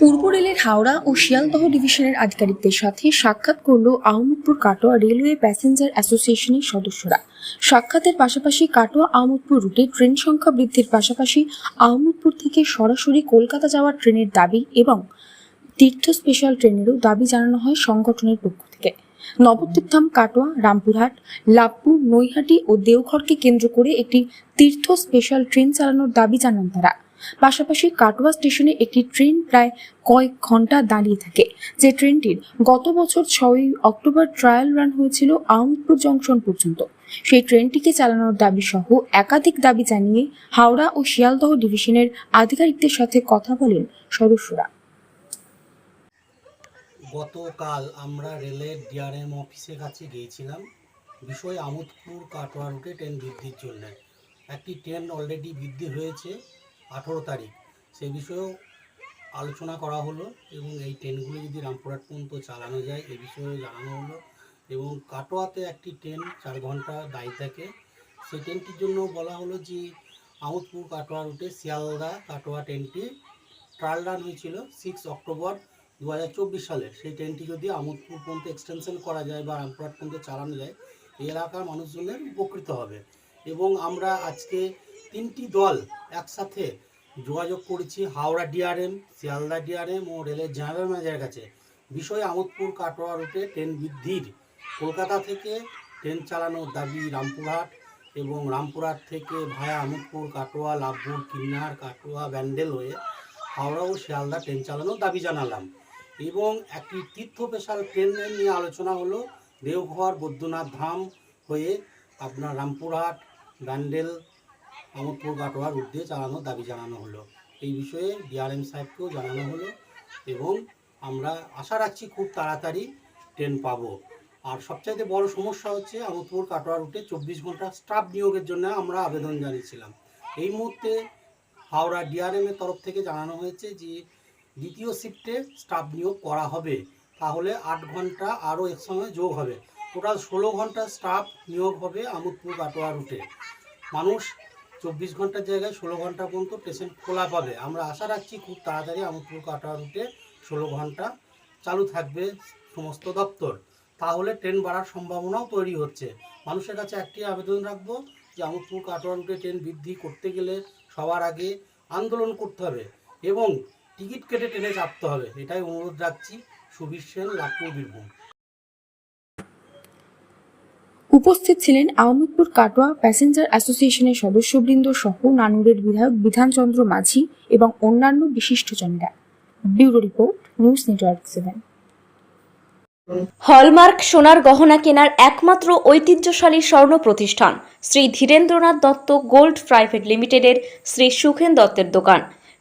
পূর্ব রেলের হাওড়া ও শিয়ালদহ ডিভিশনের আধিকারিকদের সাথে সাক্ষাৎ করল আহমদপুর কাটোয়া রেলওয়ে প্যাসেঞ্জার অ্যাসোসিয়েশনের সদস্যরা। সাক্ষাতের পাশাপাশি কাটোয়া আহমদপুর রুটে ট্রেন সংখ্যা বৃদ্ধির পাশাপাশি আহমদপুর থেকে সরাসরি কলকাতা যাওয়ার ট্রেনের দাবি এবং তীর্থ স্পেশাল ট্রেনেরও দাবি জানানো হয় সংগঠনের পক্ষ থেকে। নবদ্বীপধাম কাটোয়া, রামপুরহাট লাভপুর নৈহাটি ও দেওঘরকে কেন্দ্র করে একটি তীর্থ স্পেশাল ট্রেন চালানোর দাবি জানান তারা। পাশাপাশি কাটোয়া স্টেশনে একটি ট্রেন প্রায় কয়েক ঘণ্টা দাঁড়িয়ে থাকে। যে ট্রেনটির গত বছর ছয়ই অক্টোবর ট্রায়াল রান হয়েছিল আহমদপুর জংশন পর্যন্ত। সেই ট্রেনটিকে চালানোর দাবি সহ একাধিক দাবি জানিয়ে হাওড়া ও শিয়ালদহ ডিভিশনের আধিকারিকদের সাথে কথা বলেন সদস্যরা। গতকাল আমরা রেলের ডিআরএম অফিসের কাছে গিয়েছিলাম। বিষয় আমোদপুর কাটোয়া রুটে ট্রেন বৃদ্ধির জন্য। একটি ট্রেন অলরেডি বৃদ্ধি হয়েছে। আঠেরো তারিখ। সেই বিষয়েও আলোচনা করা হলো এবং এই ট্রেনগুলো যদি রামপুরহাট পর্যন্ত চালানো যায়, এ বিষয়েও জানানো হলো এবং কাটোয়াতে একটি ট্রেন চার ঘণ্টা দায়ী থাকে। সেই ট্রেনটির জন্য বলা হলো যে, আমোদপুর কাটোয়া রুটে শিয়ালদা কাটোয়া ট্রেনটি ট্রায়াল রান হয়েছিল সিক্স অক্টোবর দু হাজার চব্বিশ সালে সেই ট্রেনটি যদি আমোদপুর পর্যন্ত এক্সটেনশন করা যায় বা রামপুরহাট পর্যন্ত চালানো যায়, এই এলাকার মানুষজনের উপকৃত হবে। এবং আমরা আজকে তিনটি দল একসাথে যোগাযোগ করেছি, হাওড়া ডিআরএম শিয়ালদা ডিআরএম ও রেলের জেনারেল ম্যানেজারের কাছে। বিষয় আমোদপুর কাটোয়া রুটে ট্রেন বৃদ্ধির কলকাতা থেকে ট্রেন চালানোর দাবি রামপুরহাট এবং রামপুরহাট থেকে ভায়া আমোদপুর, কাটোয়া, লাভপুর, কিন্নার, কাটোয়া, ব্যান্ডেল হয়ে হাওড়া ও শিয়ালদা ট্রেন চালানোর দাবি জানালাম এবং একটি তীর্থ স্পেশাল ট্রেন নিয়ে আলোচনা হলো দেওঘর, বৈদ্যনাথ ধাম হয়ে আপনার রামপুরহাট, ব্যান্ডেল আমোদপুর কাটোয়া রুট দিয়ে চালানোর দাবি জানানো হলো। এই বিষয়ে ডিআরএম সাহেবকেও জানানো হলো এবং আমরা আশা রাখছি খুব তাড়াতাড়ি ট্রেন পাবো। আর সবচাইতে বড় সমস্যা হচ্ছে আমোদপুর কাটোয়া রুটে চব্বিশ ঘণ্টা স্টাফ নিয়োগের জন্য আমরা আবেদন জানিয়েছিলাম। এই মুহূর্তে হাওড়া ডিআরএম এর তরফ থেকে জানানো হয়েছে যে দ্বিতীয় শিফটে স্টাফ নিয়োগ করা হবে। তাহলে আট ঘণ্টা আরও এর সঙ্গে যোগ হবে। টোটাল ষোলো ঘণ্টা স্টাফ নিয়োগ হবে আমোদপুর কাটোয়া রুটে। মানুষ চব্বিশ ঘণ্টার জায়গায় ষোলো ঘণ্টা পর্যন্ত স্টেশন খোলা পাবে। আমরা আশা রাখছি খুব তাড়াতাড়ি আমোদপুর কাটোয়া রুটে ষোলো ঘণ্টা চালু থাকবে সমস্ত দপ্তর। তাহলে ট্রেন বাড়ার সম্ভাবনাও তৈরি হচ্ছে। মানুষের কাছে একটি আবেদন রাখব যে আমোদপুর কাটোয়া রুটে ট্রেন বৃদ্ধি করতে গেলে সবার আগে আন্দোলন করতে হবে এবং টিকিট কেটে ট্রেনে চাপতে হবে। এটাই অনুরোধ রাখছি। সুবীর সেন লাভপুর বীরভূম। উপস্থিত ছিলেন আহমেদপুর কাটোয়া প্যাসেঞ্জার অ্যাসোসিয়েশনের সদস্যবৃন্দ সহ নানুরের বিধায়ক বিধানচন্দ্র মাঝি এবং অন্যান্য বিশিষ্টজনেরা। Bureau report, news network seven. Hallmark সোনার গহনা কেনার একমাত্র ঐতিহ্যশালী স্বর্ণ প্রতিষ্ঠান শ্রী ধীরেন্দ্রনাথ দত্ত গোল্ড প্রাইভেট লিমিটেডের শ্রী সুখেন দত্তের দোকান।